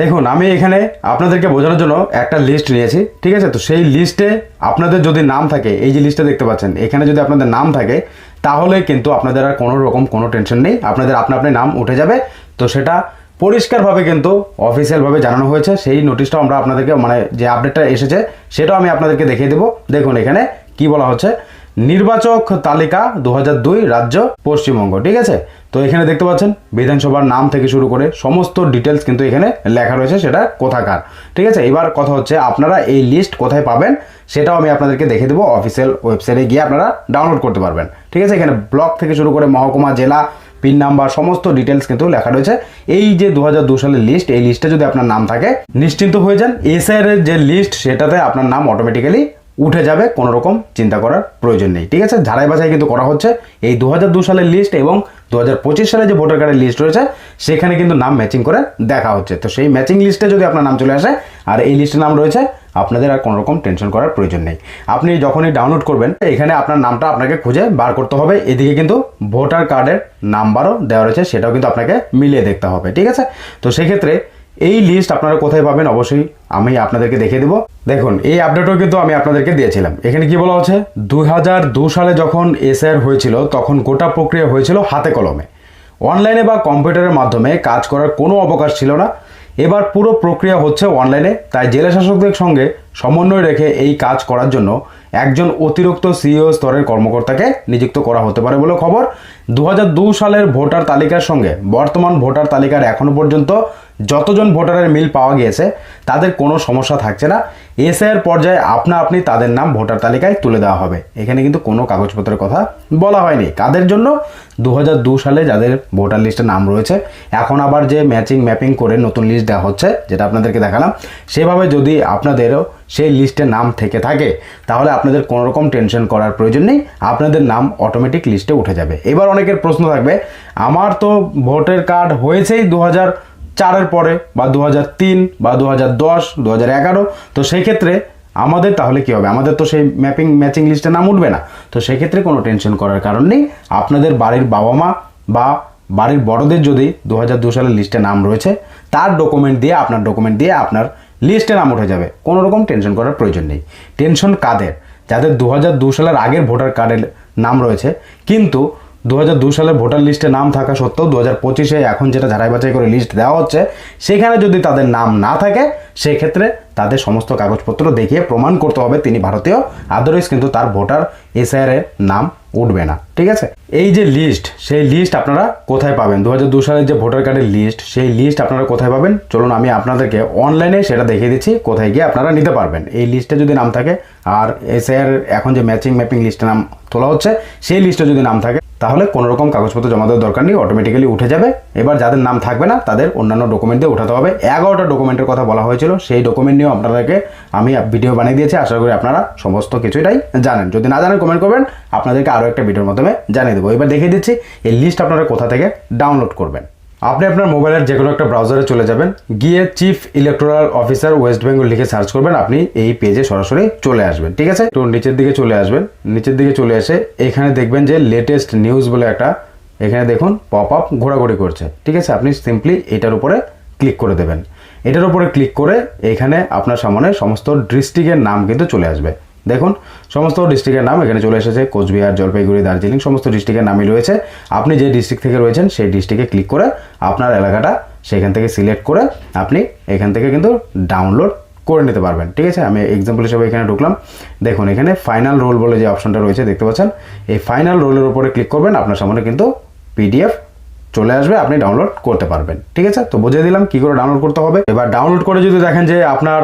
দেখুন, আমি এখানে আপনাদেরকে বোঝানোর জন্য একটা লিস্ট নিয়েছি, ঠিক আছে? তো সেই লিস্টে আপনাদের যদি নাম থাকে, এই যে লিস্টে দেখতে পাচ্ছেন, এখানে যদি আপনাদের নাম থাকে, তাহলে কিন্তু আপনাদের আর কোনো রকম কোনো টেনশন নেই, আপনাদের আপনা আপনি নাম উঠে যাবে। তো সেটা পরিষ্কারভাবে কিন্তু অফিসিয়ালভাবে জানানো হয়েছে, সেই নোটিশটাও আমরা আপনাদেরকে মানে যে আপডেটটা এসেছে, সেটাও আমি আপনাদেরকে দেখিয়ে দেবো। দেখুন, এখানে কি বলা হচ্ছে? নির্বাচক তালিকা দু হাজার দুই রাজ্য পশ্চিমবঙ্গ, ঠিক আছে? তো এখানে দেখতে পাচ্ছেন, বিধানসভার নাম থেকে শুরু করে সমস্ত ডিটেলস কিন্তু এখানে লেখা রয়েছে সেটা কোথাকার, ঠিক আছে? এবার কথা হচ্ছে, আপনারা এই লিস্ট কোথায় পাবেন সেটাও আমি আপনাদেরকে দেখে দেবো অফিসিয়াল ওয়েবসাইটে গিয়ে আপনারা ডাউনলোড করতে পারবেন, ঠিক আছে? এখানে ব্লক থেকে শুরু করে মহকুমা, জেলা পিন নাম্বার সমস্ত ডিটেলস কিন্তু লেখা রয়েছে। এই যে দু সালের লিস্ট এই লিস্টে যদি আপনার নাম থাকে, নিশ্চিন্ত হয়ে যান এসআইআর এর যে লিস্ট সেটাতে আপনার নাম অটোমেটিক্যালি উঠে যাবে, কোনো রকম চিন্তা করার প্রয়োজন নেই। ঠিক আছে? ঝাড়াই বাছাই কিন্তু করা হচ্ছে। এই দু সালের লিস্ট এবং দু হাজার পঁচিশ সালে যে ভোটার কার্ডের লিস্ট রয়েছে, সেখানে কিন্তু নাম ম্যাচিং করে দেখা হচ্ছে। তো সেই ম্যাচিং লিস্টে যদি আপনার নাম চলে আসে, আর এই লিস্টে নাম রয়েছে, আপনাদের আর কোনো রকম টেনশন করার প্রয়োজন নেই। আপনি যখনই ডাউনলোড করবেন, এখানে আপনার নামটা আপনাকে খুঁজে বার করতে হবে। এদিকে কিন্তু ভোটার কার্ডের নাম্বারও দেওয়া রয়েছে, সেটাও কিন্তু আপনাকে মিলিয়ে দেখতে হবে। ঠিক আছে? তো সেক্ষেত্রে এই লিস্ট আপনারা কোথায় পাবেন অবশ্যই আমি আপনাদেরকে দেখিয়ে দেবো। দেখুন, এই আপডেটও কিন্তু আমি আপনাদেরকে দিয়েছিলাম। এখানে কি বলা হচ্ছে? দু সালে যখন এসআর হয়েছিল, তখন গোটা প্রক্রিয়া হয়েছিল হাতে কলমে। অনলাইনে বা কম্পিউটারের মাধ্যমে কাজ করার কোনো অবকাশ ছিল না। এবার পুরো প্রক্রিয়া হচ্ছে অনলাইনে তাই জেলা শাসকদের সঙ্গে সমন্বয় রেখে এই কাজ করার জন্য একজন অতিরিক্ত সিইও স্তরের কর্মকর্তাকে নিযুক্ত করা হতে পারে বলে খবর। দু সালের ভোটার তালিকার সঙ্গে বর্তমান ভোটার তালিকার এখনও পর্যন্ত যতজন ভোটারের মিল পাওয়া গিয়েছে, তাদের কোনো সমস্যা থাকছে না। এসআইয়ের পর্যায়ে আপনা আপনি তাদের নাম ভোটার তালিকায় তুলে দেওয়া হবে। এখানে কিন্তু কোনো কাগজপত্রের কথা বলা হয়নি। কাদের জন্য? দু সালে যাদের ভোটার লিস্টে নাম রয়েছে, এখন আবার যে ম্যাচিং, ম্যাপিং করে নতুন লিস্ট দেওয়া হচ্ছে, যেটা আপনাদেরকে দেখালাম, সেভাবে যদি আপনাদেরও সেই লিস্টে নাম থেকে থাকে, তাহলে আপনাদের কোনো রকম টেনশন করার প্রয়োজন নেই। আপনাদের নাম অটোমেটিক লিস্টে উঠে যাবে। এবার অনেকের প্রশ্ন থাকবে, আমার তো ভোটার কার্ড হয়েছেই দু হাজার চারের পরে বা দু তিন বা দু হাজার দশ দু এগারো, তো সেই ক্ষেত্রে আমাদের তাহলে কি হবে? আমাদের তো সেই ম্যাপিং ম্যাচিং লিস্টে নাম উঠবে না। তো সেই ক্ষেত্রে কোনো টেনশন করার কারণ নেই। আপনাদের বাড়ির বাবা মা বা বাড়ির বড়দের যদি দু হাজার দু সালের লিস্টে নাম রয়েছে, তার ডকুমেন্ট দিয়ে, আপনার ডকুমেন্ট দিয়ে আপনার লিস্টে নাম উঠে যাবে। কোনো রকম টেনশন করার প্রয়োজন নেই। টেনশন কাদের? যাদের দু হাজার দু সালের আগের ভোটার কার্ডের নাম রয়েছে, কিন্তু দু সালের ভোটার লিস্টে নাম থাকা সত্ত্বেও দু হাজার পঁচিশে এখন যেটা ঝাড়াই বাছাই করে লিস্ট দেওয়া হচ্ছে, সেখানে যদি তাদের নাম না থাকে, সেক্ষেত্রে তাদের সমস্ত কাগজপত্র দেখিয়ে প্রমাণ করতে হবে তিনি ভারতীয়। আদারওয়াইজ কিন্তু তার ভোটার এসআইআর এর নাম উঠবে না। ঠিক আছে? এই যে লিস্ট, সেই লিস্ট আপনারা কোথায় পাবেন? দু হাজার দু সালের যে ভোটার কার্ডের লিস্ট, সেই লিস্ট আপনারা কোথায় পাবেন? চলুন আমি আপনাদেরকে অনলাইনে সেটা দেখিয়ে দিচ্ছি, কোথায় গিয়ে আপনারা নিতে পারবেন। এই লিস্টে যদি নাম থাকে, আর এসআইআর এখন যে ম্যাচিং ম্যাপিং লিস্টে নাম তোলা হচ্ছে, সেই লিস্টে যদি নাম থাকে তাহলে কোনো রকম কাগজপত্র জমা দেওয়ার দরকার নেই অটোমেটিক্যালি উঠে যাবে। এবার যাদের নাম থাকবে না, তাদের অন্যান্য ডকুমেন্ট দিয়ে উঠাতে হবে। এগারোটা ডকুমেন্টের কথা বলা হয়েছিল, সেই ডকুমেন্ট নিয়েও আপনাদেরকে আমি ভিডিও বানিয়ে দিয়েছি। আশা করি আপনারা সমস্ত কিছুটাই জানেন। যদি না জানেন কমেন্ট করবেন। আপনাদেরকে আরও একটা ভিডিওর মাধ্যমে জানিয়ে দেবো। এবার দেখিয়ে দিচ্ছি, এই লিস্ট আপনারা কোথা থেকে ডাউনলোড করবেন। আপনি আপনার মোবাইলের যে কোনো একটা ব্রাউজারে চলে যাবেন, গিয়ে chief electoral officer West Bengal লিখে সার্চ করবেন, আপনি এই পেজে সরাসরি চলে আসবেন, ঠিক আছে? তো নিচের দিকে চলে আসবেন, নিচের দিকে চলে এসে এখানে দেখবেন যে লেটেস্ট নিউজ বলে একটা, এখানে দেখুন পপ আপ ঘোরাঘুরি করছে, ঠিক আছে? আপনি সিম্পলি এটার উপরে ক্লিক করে দেবেন। এটার উপরে ক্লিক করে এখানে আপনার সামনে সমস্ত ডিস্ট্রিক্টের নাম কিন্তু চলে আসবে। দেখুন, সমস্ত ডিস্ট্রিক্টের নাম এখানে চলে এসেছে, কোচবিহার, জলপাইগুড়ি, দার্জিলিং, সমস্ত ডিস্ট্রিক্টের নামই রয়েছে। আপনি যে ডিস্ট্রিক্ট থেকে রয়েছেন, সেই ডিস্ট্রিক্টে ক্লিক করে আপনার এলাকাটা সেখান থেকে সিলেক্ট করে আপনি এখান থেকে কিন্তু ডাউনলোড করে নিতে পারবেন। ঠিক আছে? আমি এক্সাম্পল হিসেবে এখানে ঢুকলাম। দেখুন, এখানে ফাইনাল রোল বলে যে অপশনটা রয়েছে, দেখতে পাচ্ছেন? এই ফাইনাল রোলের উপরে ক্লিক করবেন, আপনার সামনে কিন্তু পিডিএফ চলে আসবে, আপনি ডাউনলোড করতে পারবেন। ঠিক আছে? তো বুঝিয়ে দিলাম, কি করে ডাউনলোড করতে হবে? এবার ডাউনলোড করে যদি দেখেন যে আপনার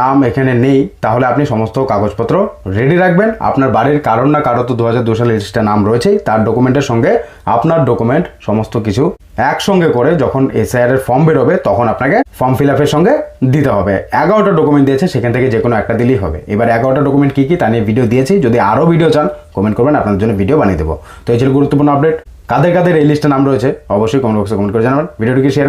নাম এখানে নেই, তাহলে আপনি সমস্ত কাগজপত্র রেডি রাখবেন। আপনার বাড়ির কারণ না কারও তো দু হাজার দু সালে লিস্টে নাম রয়েছেই, তার ডকুমেন্টের সঙ্গে আপনার ডকুমেন্ট সমস্ত কিছু একসঙ্গে করে যখন এসআইআর এর ফর্ম বেরোবে, তখন আপনাকে ফর্ম ফিল আপের সঙ্গে দিতে হবে। এগারোটা ডকুমেন্ট দিয়েছে, সেখান থেকে যে কোনো একটা দিলেই হবে। এবার এগারোটা ডকুমেন্ট কী কী, তা নিয়ে ভিডিও দিয়েছি। যদি আরও ভিডিও চান কমেন্ট করবেন, আপনাদের জন্য ভিডিও বানিয়ে দেবো। তো এই ছিল গুরুত্বপূর্ণ আপডেট কাদের কাদের এই লিস্টে নাম রয়েছে, অবশ্যই কমেন্ট বক্সে কমেন্ট করে জানাবেন। ভিডিওটিকে শেয়ার করবেন।